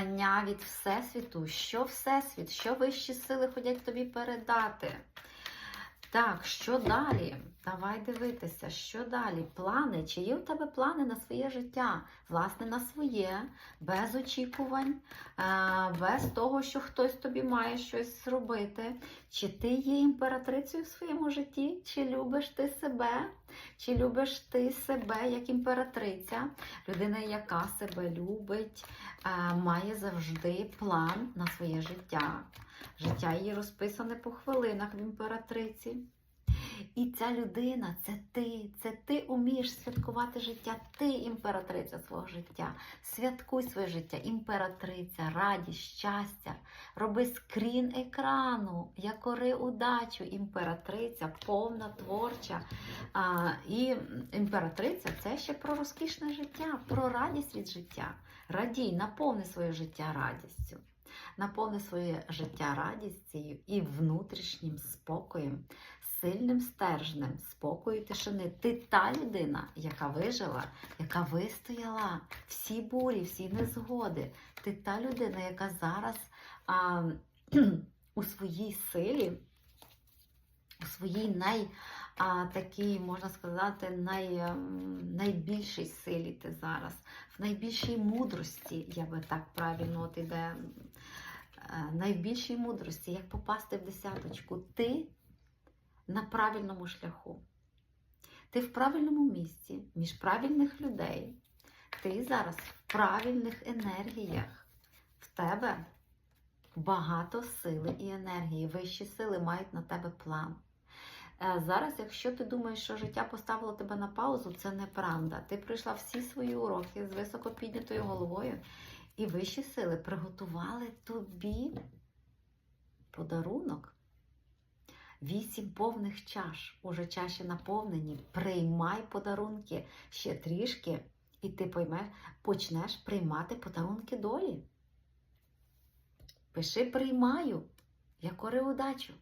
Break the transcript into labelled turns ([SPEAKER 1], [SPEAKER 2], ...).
[SPEAKER 1] послання від Всесвіту. Що Всесвіт, що вищі сили ходять тобі передати? Так, що далі? Давай дивитися, що далі? Плани. Чи є у тебе плани на своє життя? Власне, на своє, без очікувань, е, без того, що хтось тобі має щось зробити. Чи ти є імператрицею в своєму житті? Чи любиш ти себе? Чи любиш ти себе як імператриця? Людина, яка себе любить, е, має завжди план на своє життя. Життя її розписане по хвилинах в імператриці. І ця людина це ти, це ти умієш святкувати життя, ти імператриця свого життя. Святкуй своє життя, імператриця, радість, щастя. Роби скрін екрану, якори удачу, імператриця, повна творча. А, і імператриця це ще про розкішне життя, про радість від життя. Радій, наповни своє життя радістю. Наповни своє життя радістю і внутрішнім спокоєм, сильним стержнем, спокою і тишини. Ти та людина, яка вижила, яка вистояла всі бурі, всі незгоди. Ти та людина, яка зараз а, у своїй силі, у своїй най, а, такій, можна сказати, най, найбільшій силі ти зараз, в найбільшій мудрості, я би так правильно от іде, е, найбільшій мудрості, як попасти в десяточку. Ти на правильному шляху. Ти в правильному місці, між правильних людей. Ти зараз в правильних енергіях. В тебе багато сили і енергії. Вищі сили мають на тебе план. Е, Зараз, якщо ти думаєш, що життя поставило тебе на паузу, це неправда. Ти пройшла всі свої уроки з високо піднятою головою, і вищі сили приготували тобі подарунок. Вісім повних чаш, уже чаші наповнені. Приймай подарунки ще трішки, і ти поймеш, почнеш приймати подарунки долі. Пиши приймаю, я кори удачу.